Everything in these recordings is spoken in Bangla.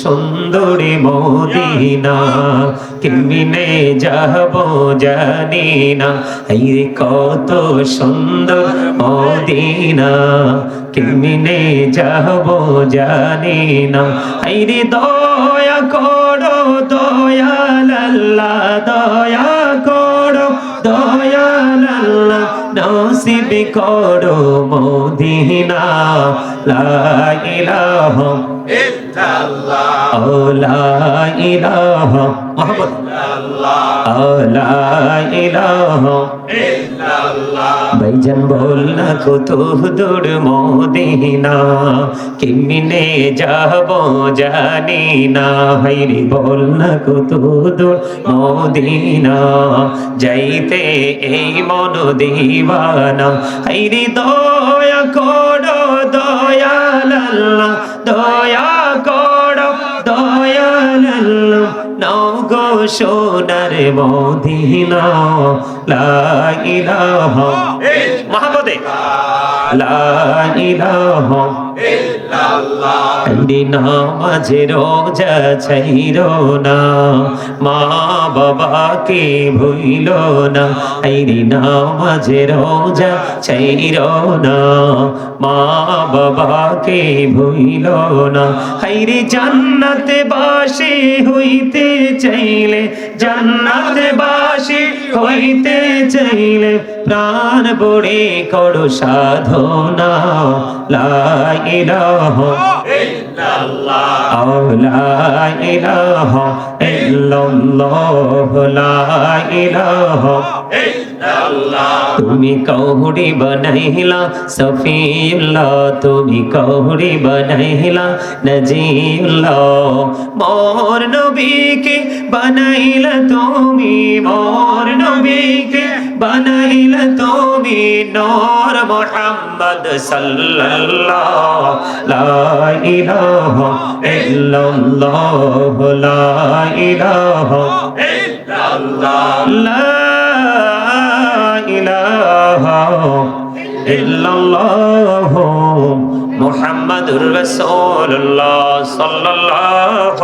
সুন্দরী মদিনা, কেমনে যাব জানি না এই কত সুন্দর মদিনা, কেমনে যাব জানি না এই দয়া করো দয়াল আল্লাহ দয়া করো দয়াল আল্লাহ নসিব করো মদিনা। লা ইলাহা ও লা ইলাহা মোহাম্মদ ভাইজান বল না কত দূর মদিনা, কেমনে যাব জানি না। হাইরে বল না কত দূর মদিনা, যাইতে এই মন দিবানা। হাইরে দয়া করো দয়াল দয়া করো। সাল্লু নগো সোনার মদিনা লা ইলাহা মহাপদে। লা ইলাহা নামাজে রোজা ছাইর না। মা বাবাকে ভুইল না। আইরে নামাজে রোজা ছাইর না। মা বাবাকে ভুইল না। হাইরে জান্নাতে বাসে হইতে চাইলে, জান্নাতে বাসে হইতে চাইলে, প্রাণ বড়ে করো সাধনা। إله তুমি কৌড়ি বনাইলা সফিউল্লাহ, তুমি কৌড়ি বনাইলা নজিউল্লাহ। মোর নবীকে বনাইলা তুমি, মোর নবীকে বানাইলা তুমি নূর মুহাম্মদ সাল্লাল্লাহ, লা ইলাহা ইল্লাল্লাহ, লা ইলাহা লা ইলাহা ইল্লাল্লাহ, মুহাম্মাদুর রাসূলুল্লাহ সাল্লাল্লাহু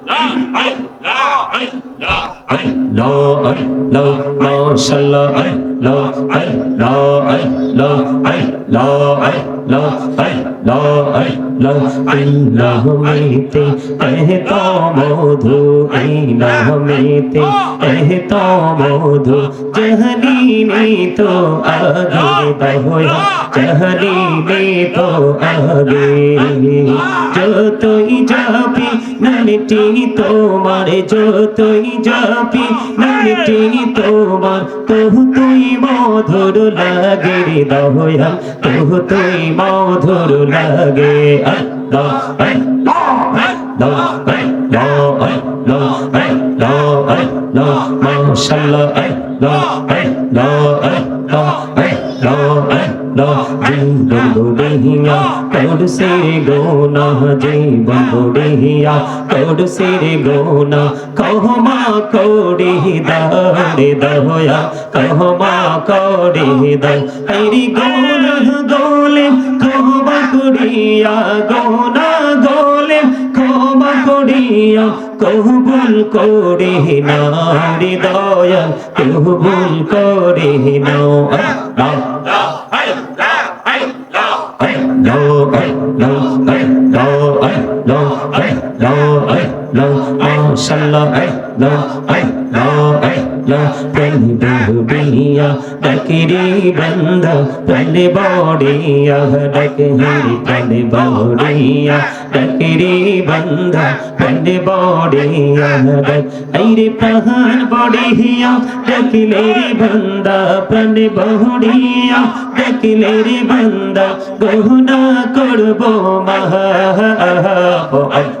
মেতে এহত মধু আইনহ মেতে এহত মধু জহনি নে তো আগে দহয়া জহনি নে তো আগে যতই যাবি নানটি তোমার যতই যাবি নামটি তোমার তহু তুই মধুর লাগে রে দহয়া তহু তুই মধুর লাগে। আল্লাহ আল্লাহ আল্লাহ আল্লাহ আল্লাহ আল্লাহ মাশাআল্লাহ আল্লাহ আল্লাহ আল্লাহ আল্লাহ বুড়িয়া তোর সে গোনা জীবন বুড়িয়া তোর সে গোনা কহমা কোড়ি দারে দহয়া কহমা কোড়ি দা হরি গোনা গোলে কহমা করিয়া কবুল করে না হৃদয়া কবুল করে নাও লো আই লো আই লো বন্ধু বিয়া ডাকিরি বন্ধ প্রাণ বড়িয়া ডাকিরি প্রাণ বড়িয়া ডাকিরি বন্ধ প্রাণ বড়িয়া ডাক আইরে প্রাণ বড়িয়া ডাকিলে রে বন্দা প্রাণ বড়িয়া ডাকিলে রে বন্দা গহনা করব মহা ও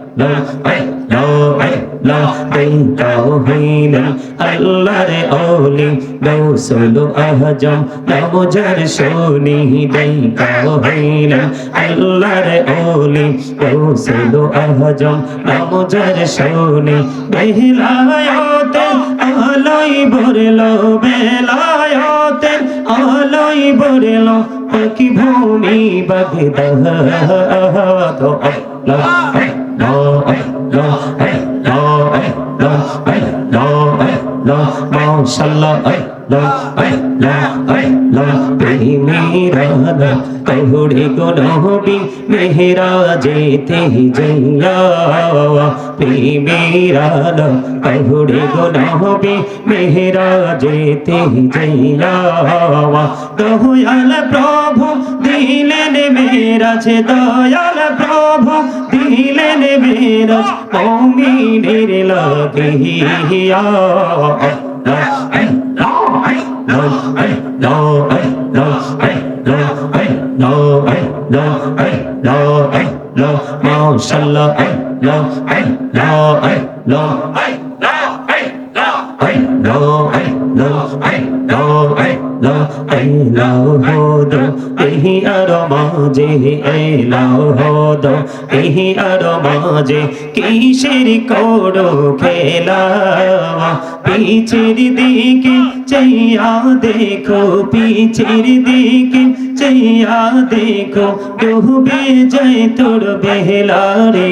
আল্লাহ মাশাআল্লাহ আল্লাহ আল্লাহ আল্লাহর ওলি গৌসল আহজম নবজার সোনি ডাইকা হইলেন আল্লাহর ওলি গৌসল আহজম নবজার সোনি বেলায়তে আলোই ভরলো বেলায়তে আলোই ভরলো পাখি ভূমি বগদহ তো আল্লাহ আল্লাহ আল্লাহ আল্লাহ मेहरा আল্লাহ আল্লাহ আল্লাহ প্রেমেরা কহুড়ে গুনহবি মেহরাজে তে জইয়া প্রেমেরা কহুড়ে গুনহবি মেহরাজে তে জইয়া দয়াল প্রভু দিলেন মেরাজ দয়াল প্রভু দিলেন মেরাজ মমিনের লাগিয়া lo mo sha lo ay lo ay lo ay lo ay lo ay lo ay lo ay এহি আর মাঝে এলাও হদ এহি আর মাঝে, কিসের করো খেলা? পিছের দিকে চাইয়া দেখো, পিছের দিকে চাইয়া দেখো, ডুবে যায় তোর বেহলা রে।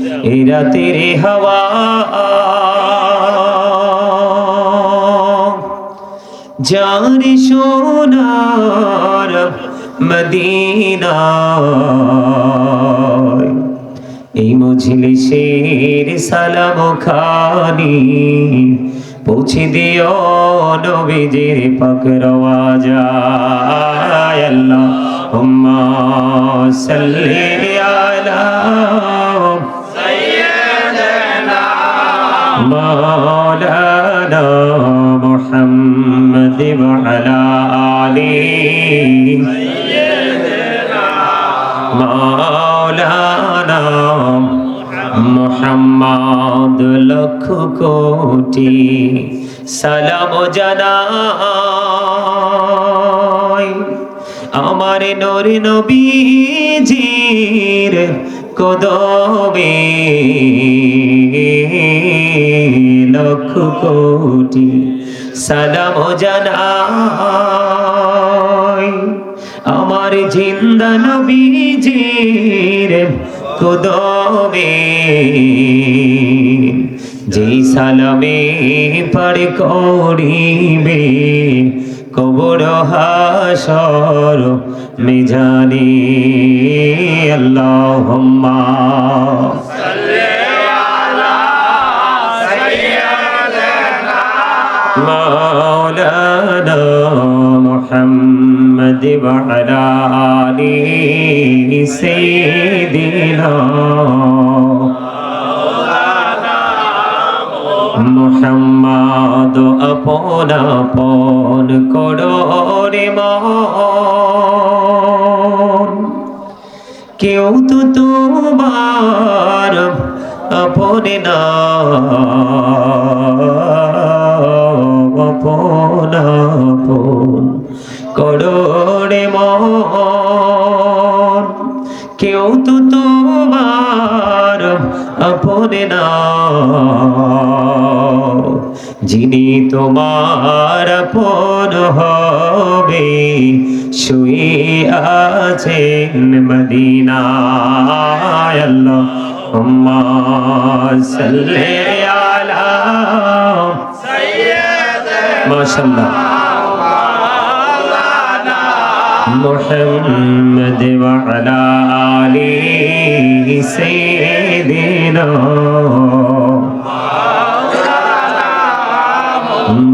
এ রাতের হাওয়া। যার সোনার মদিনা। এই মজলিসের সালাম খানি পৌঁছে দিও নবীজির পাকরওয়া যায় আল্লাহ হুম্মা সাল্লি আলা مولانا محمد وعلى آله مولانا মোহাম্মদ লক্ষ কোটি সালাম জানাই আমার নর নবীজির কদমে লক্ষ কোটি সালাম জানাই আমার জিন্দা নবীজির কদমে। যেই সালামে পার করিবে, কবর হাসর মিজানি। আল্লাহুম্মা مولانا محمد وعلى آله سيدنا মোহাম্মদ আপন আপন করোরে মন কেউ তো তোমার আপন না আপন আপন মন। কেউ তো তোমার আপন না। যিনি তোমার আপন হবে, শুয়ে আছেন মদিনায়। আল্লাহ সাল্লি আলা মাশাআল্লাহ محمد وعلى آل سيدنا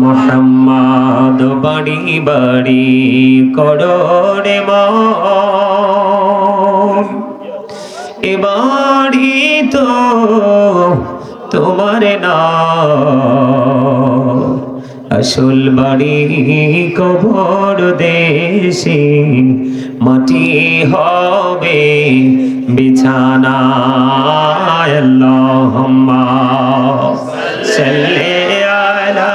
মোহাম্মদ বাড়ি বাড়ি করোরে মা আসল বাড়ি কবর দেশে মাটি হবে বিছানা। আল্লাহুম্মা সাল্লি আলা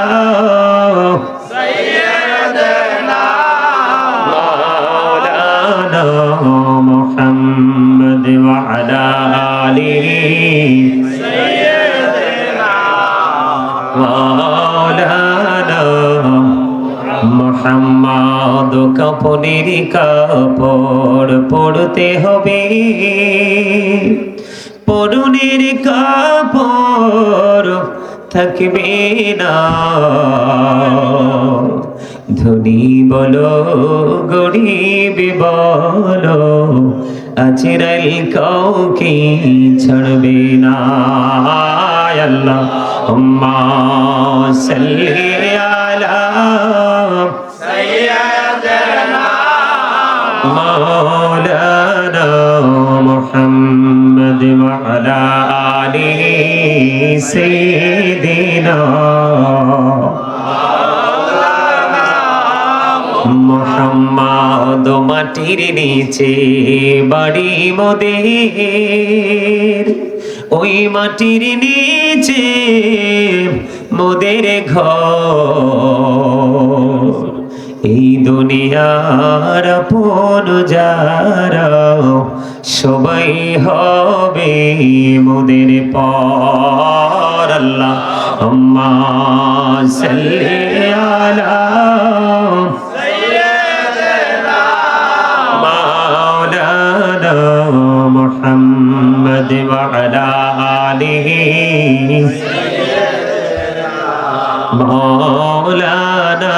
মোহাম্মদ কাপনের কাপড় পড়তে হবে। পরনের কাপড় থাকবে না। ধনী বলো, গরিব বলো, আজরাইল কাউকে ছাড়বে না। আল্লাহ সাল্লি আলা سيدنا মোহাম্মদ মাটির নিচে বাড়ি মোদের ওই মাটির নিচে মোদের ঘর এই দুনিয়ার আপন যারা সবাই হবে মোদের পর আল্লাহ। আম্মা সাল্লি আলা সাইয়্যিদানা মাওলানা মুহাম্মদ ওয়া আলা আলিহি। সাইয়্যিদানা মাওলানা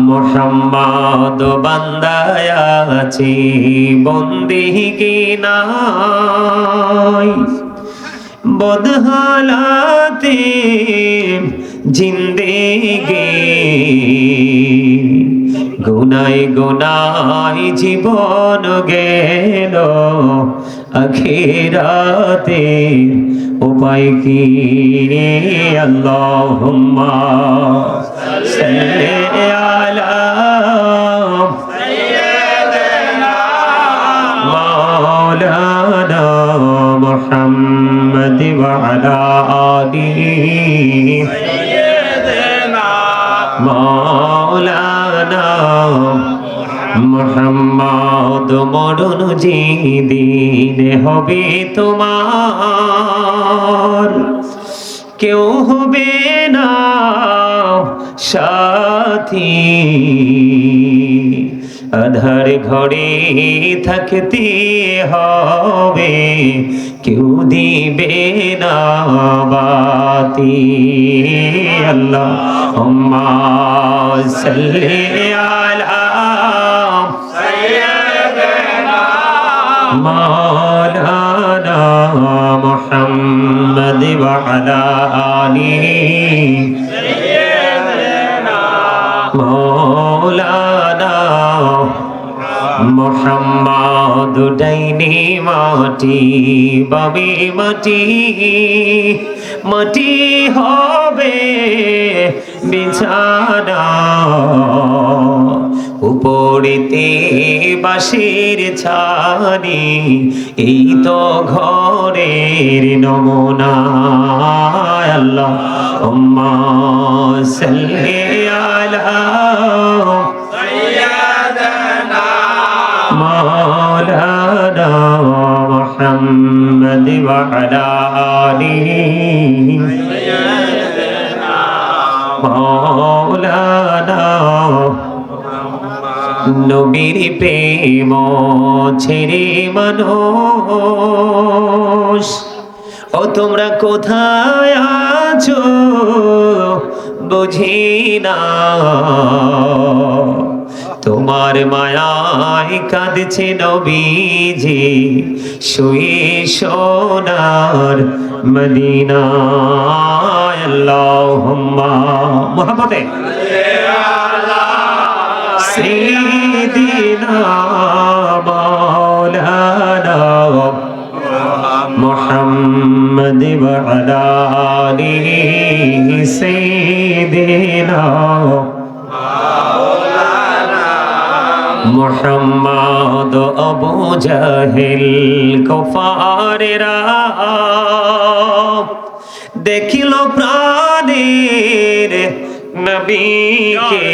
মোহাম্মদ বান্দায় আছি বন্দি কি নাই? বদহালাতে জিন্দেগি গুনাই গুনাই জীবন গেল আখেরাতে উপায় কি আল্লাহুম্মা? সাল্লি আলা সাইয়্যিদিনা মাওলানা মুহাম্মদ মোহাম্মদ মরণ যেদিন হবে তোমার, কেউ হবে না সাথী। আধার ঘরে থাকতে হবে, কেউ দিবে না বাতি। আল্লাহ সাল্লি আলা مولانا محمد وعلى آله مولانا মোহাম্মদ ডাইনি মাটি বামে মাটি মাটি হবে বিছানা উপরিতে বাসের ছানি এই তো ঘরের নমুনা। আল্লাহ উম্মা সাল্লি আলা সাইয়্যিদানা নবীর প্রেম ছেড়ে মানুষ। ও তোমরা কোথায় আছো? বুঝি না। তোমার মায়ায় কাঁদছে নবীজি, শুয়ে সোনার মদিনায়। আল্লাহুম্মা মোহাম্মদে سيدنا مولانا محمد وعلى آله سيدنا মোহাম্মদ আবু জাহেল কফারেরা দেখিল প্রাণের নবীকে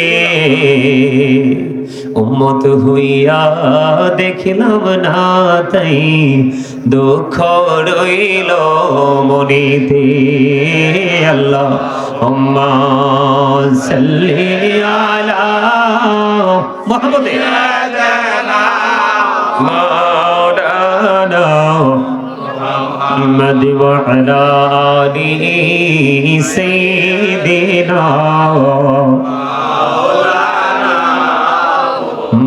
উম্মত হইয়া দেখিলাম না তাই দুঃখ রইল মনিতে। আল্লাহ উম্মা সাল্লি আলা মোহাম্মদ মাওলানা محمد وعلى آله سيدنا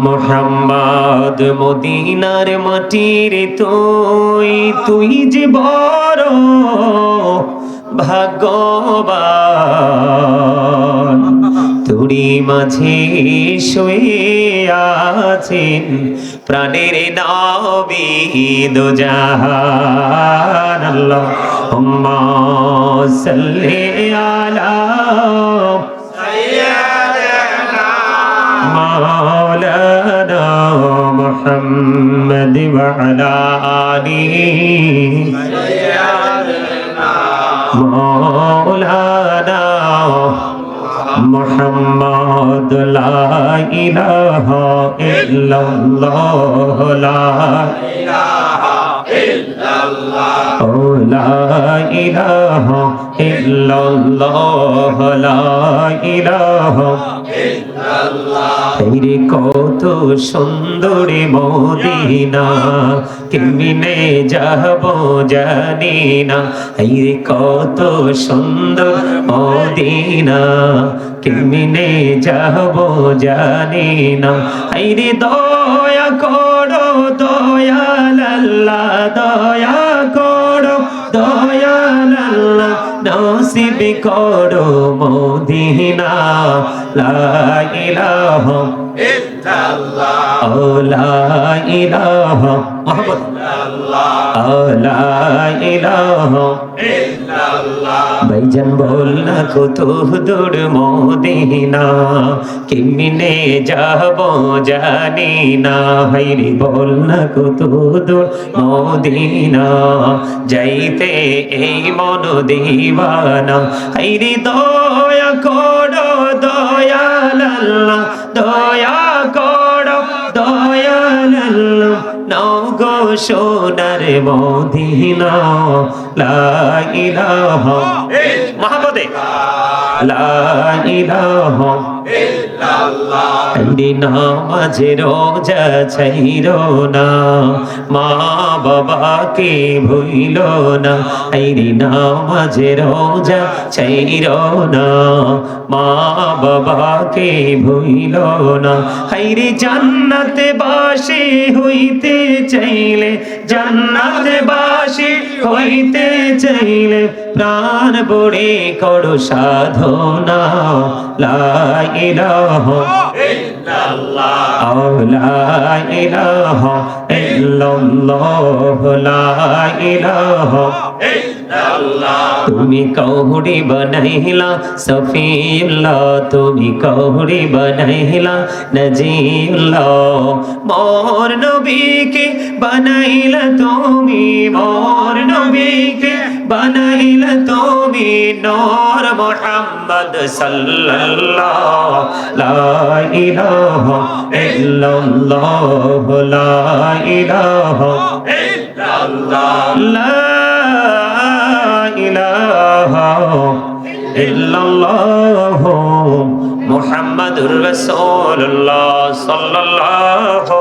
মোহাম্মদ মদিনার মাটির তুই তুই যে বড় ভাগ্যবান ধুরি মাঝে শুয়ে আছেন, প্রাণের নবী দুজাহান আল্লাহুম্মা সাল্লি আলা সাইয়্যিদানা মাওলানা মুহাম্মদ ওয়া আলা আলিহি সাইয়্যিদানা মাওলানা মোহাম্মদ লাহ ইহ illallah oh la ilaha illallah কত সুন্দরী মদিনা কিমিনে যাব জানি না তেরে কত সুন্দর মদিনা কিমিনে যাব জানি না আইরে দয়া কর দয়াল আল্লাহ দয়া করো দয়াল্লাহ নসিব করো মদিনা লা ইলাহা ও লা ইলাহা মোহাম্মদ ভাইজান বল না কত দূর মদিনা, কেমনে যাব জানি না, হাইরে বল না কত দূর মদিনা, যাইতে এই মন দিবানা, হাইরে দয়া করো দয়াল দয়া সোনার মদিনা লাইলাহ মহাপদে লাইলাহ নামাজে রোজা ছাইর না। মা বাবাকে ভুইল না। আইরে নামাজে রোজা ছাইর না। মা বাবাকে ভুইল না। হাইরে জান্নাতে বাসি হইতে চাইলে, জান্নাতে বাসে হইতে চাইলে, প্রাণ বড়ে করো সাধনা। লা ইলাহা লা ইল্লাল্লাহ লা ইলাহা। তুমি কৌড়ি বানাইলা সফিউল্লাহ। তুমি কৌড়ি বানাইলা নজিউল্লাহ। মোর নবীকে বানাইলা তুমি মোর নবীকে বানাইলা তুমি নূর মুহাম্মদ সাল্লাল্লাহ লা ইলাহা ইল্লাল্লাহ লা ইলাহা লা ইলাহা ইল্লাল্লাহ মুহাম্মাদুর রাসূলুল্লাহ সাল্লাল্লাহু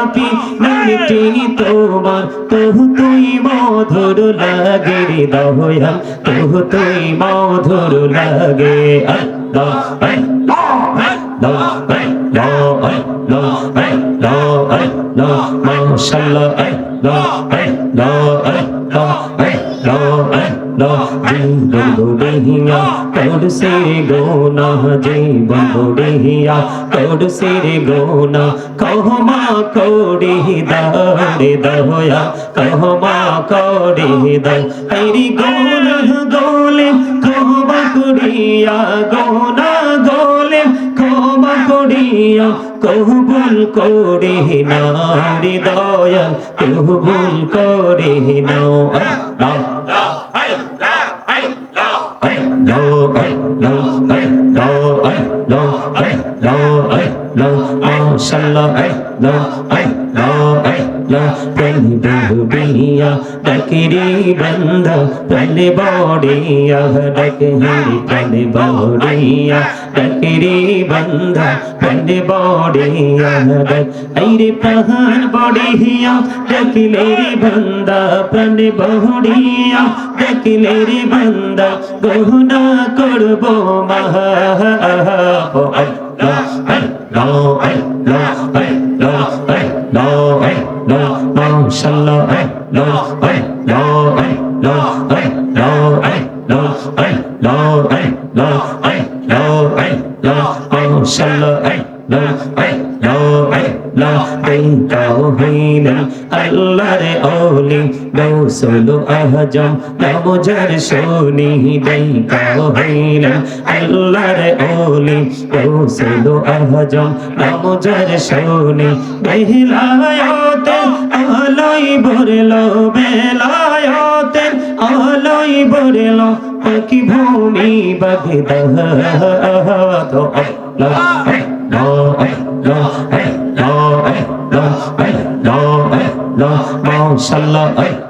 যাবি নামটি তোমার তহু তুই মধুর লাগে দহয়া তহু তুই মধুর লাগে। আল্লাহ বন্ধু দেহিয়া তোর সে গোনা যে বন্ধু দেহিয়া তোর সে গোনা কহমা কৌড়ি দাড়ে দহয়া কহমা কৌড়ি দাড় হরি গোনা গোলে কহমা কুড়িয়া গোনা গোলে কহমা কুড়িয়া কহবুল করে না হৃদয় কহবুল করে না डकरी बंद पल बौड़िया डकरी पल बौड़िया প্রাণে বড়িয়া ডাক আইরে প্রাণ বড়িয়া ডাকিলে রে বন্দা প্রাণে বড়িয়া ডাকিলে রে বন্দা গহনা করব মহা আল্লাহ আল্লাহ আল্লাহ আল্লাহ আল্লাহ আল্লাহ মাশাআল্লাহ আল্লাহ আল্লাহ আল্লাহ আল্লাহ আল্লাহরে অলি দৌসলো আহজম নবজার সোনি দই তাহিল আল্লাহরে অলি দৌসলো আহজম নবজার সোনি বেহিলায়তে আলোই ভরলো বেলায়তে আলোই বরেল কি ভূমি বাগদাদ মাশাল্লাহ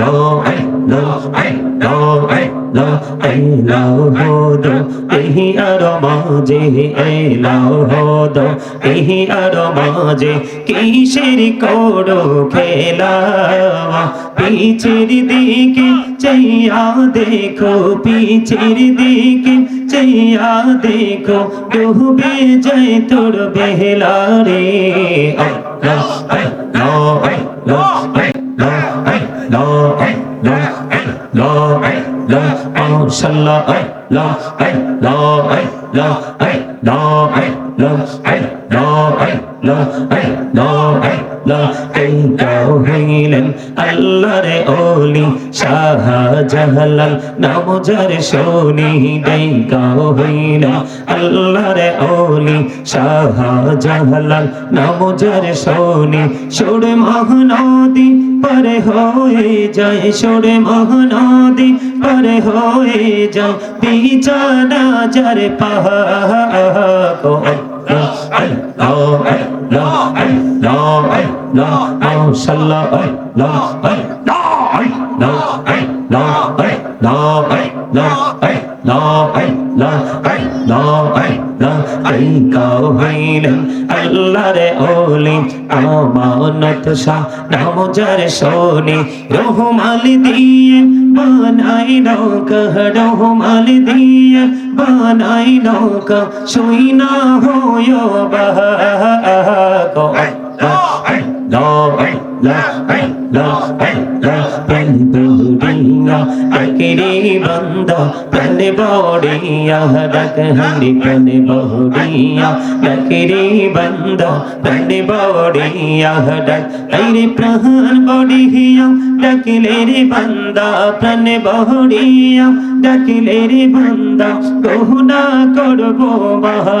no, I লো আই লো আই লো আর মাঝে আই লো হো আর মাঝে কিসের করো খেলা পিছের দিকে চাইয়া দেখো পিছের দিকে চাইয়া দেখো ডুবে যায় তোর বেহলা রে আই লো আই লো আই লো لا আল্লাহ আল্লাহ আল্লাহ হইলেন আল্লাহরে ওলি শাহ জাহালাল নামজার সোনি ডাইকাও হইলেন আল্লাহরে ওলি শাহ জাহালাল নামজার সোনি সুর মহানদী পরে হয়ে যায়, সুর মহানদী নদী পার হয়ে যাও বিছানা যার পাহাড়। la ay la ay la ay la ay la ay la ay la ay গাও হইলেন আল্লাহ রে ওলি আমানত শাহ নাম যার সোনি রহমাল দিয়ে বানাই নৌকা রহমাল দিয়ে বানাই নৌকা শুই না হইও বাহ লা বন্দা প্রাণে বড়িয়া ডাক হান্ডি প্রাণে বড়িয়া ডাকেরে বন্দা প্রাণে বড়িয়া ডাক আইরে প্রাণ বড়িয়া ডাকিলে রে বন্দা প্রাণে বড়িয়া ডাকিলে রে বন্দা কহুনা করব মহা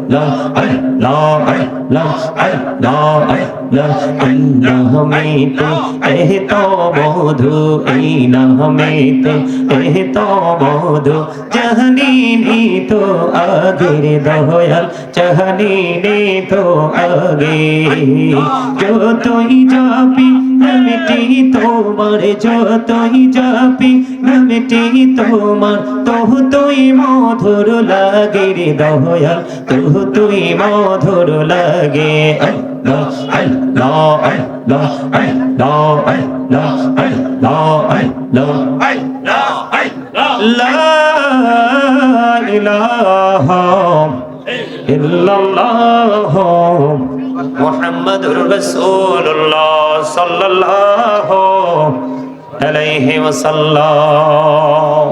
में तो एह तो बोधु ऐनह में तो एह तो बोधु चहनी तो आगे दहयल चहनी तो आगे जो तो ही जापी নামটি তোমার যতই যাপি নামটি তোমার তহ তুই মধুর লাগে রে দয়াল তহ তুই মধুর লাগে। মোহাম্মদ সাল্লাহ আলাইহি ওয়াসাল্লাম।